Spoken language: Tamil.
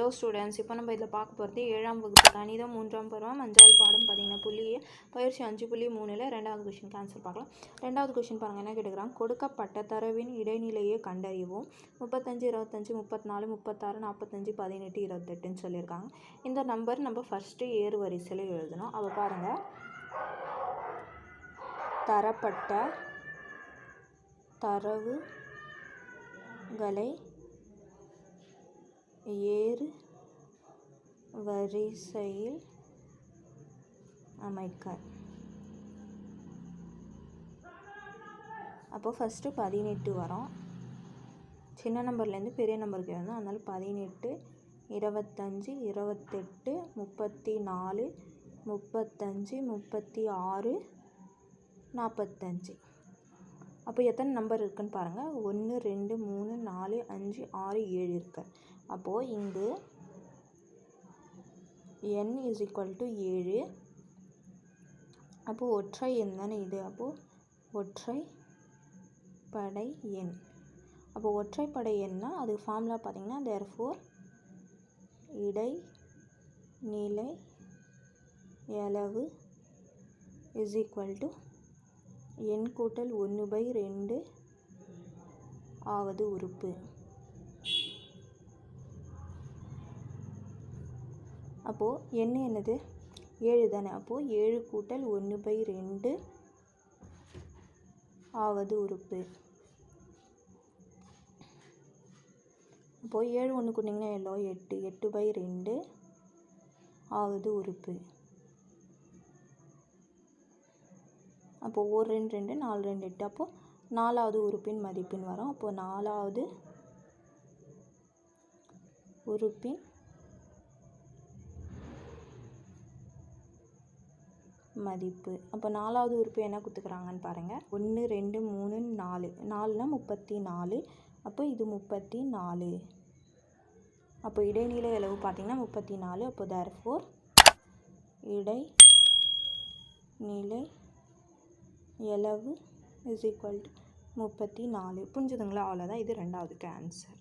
ஹலோ ஸ்டூடெண்ட்ஸ் இப்போ நம்ம இதில் பார்க்க போகிறது ஏழாம் வகுப்பு கணிதம் மூன்றாம் பருவம் அஞ்சாவது பாடம் பார்த்தீங்கன்னா புள்ளியே பயிற்சி அஞ்சு புள்ளி மூணில் ரெண்டாவது கொஷின் ஆன்சர் பார்க்கலாம். ரெண்டாவது கொஷின் பாருங்கள் என்ன கேட்டுக்கிறாங்க? கொடுக்கப்பட்ட தரவின் இடைநிலையை கண்டறியவும். முப்பத்தஞ்சு இருபத்தஞ்சு முப்பத்தினாலு முப்பத்தாறு நாற்பத்தஞ்சு பதினெட்டு இருபத்தெட்டுன்னு சொல்லியிருக்காங்க. இந்த நம்பர் நம்ம ஃபஸ்ட்டு ஏறு வரிசையில் எழுதணும். அவள் பாருங்கள் தரப்பட்ட தரவுகளை ஏறு வரிசையில் அமைக்க. அப்போ ஃபஸ்ட்டு பதினெட்டு வரும். சின்ன நம்பர்லேருந்து பெரிய நம்பருக்கு எழுதணும் அதனால் பதினெட்டு இருபத்தஞ்சி இருபத்தெட்டு முப்பத்தி நாலு முப்பத்தஞ்சு முப்பத்தி ஆறு நாற்பத்தஞ்சு அப்போ எத்தனை நம்பர் இருக்குன்னு பாருங்கள் ஒன்று ரெண்டு மூணு நாலு அஞ்சு ஆறு ஏழு இருக்கு. அப்போது இங்கு என் இஸ் ஈக்குவல் டு ஏழு. அப்போது ஒற்றை எண் தானே இது? அப்போது ஒற்றை படை எண். அப்போது ஒற்றைப்படை எண்ணால் அது ஃபார்முலா பார்த்தீங்கன்னா தேர் ஃபோர் இடை நிலை அளவு இஸ் ஈக்குவல் டு எண் கூட்டல் ஒன்று பை ரெண்டு ஆவது உறுப்பு. அப்போது என்ன என்னது? ஏழு தானே. அப்போது ஏழு கூட்டல் ஒன்று பை ரெண்டு ஆவது உறுப்பு. அப்போது ஏழு ஒன்று கூட்டிங்கன்னா எவ்வளோ? எட்டு. எட்டு பை ரெண்டு ஆவது உறுப்பு. அப்போது ஒரு ரெண்டு ரெண்டு நாலு ரெண்டு எட்டு. அப்போது நாலாவது உறுப்பின் மதிப்பின் வரும். அப்போது நாலாவது உறுப்பின் மதிப்பு. அப்போ நாலாவது உறுப்பு என்ன கொடுத்துக்கிறாங்கன்னு பாருங்கள் ஒன்று ரெண்டு மூணு நாலு. நாலுனா முப்பத்தி நாலு அப்போ இது முப்பத்தி நாலு அப்போ இடைநிலை அளவு பார்த்திங்கன்னா முப்பத்தி நாலு அப்போ தேர் ஃபோர் இடை நிலை எளவு இஸ் ஈக்குவல் டு முப்பத்தி நாலு. புரிஞ்சுதுங்களா? அவ்வளோதான் இது ரெண்டாவதுக்கு ஆன்சர்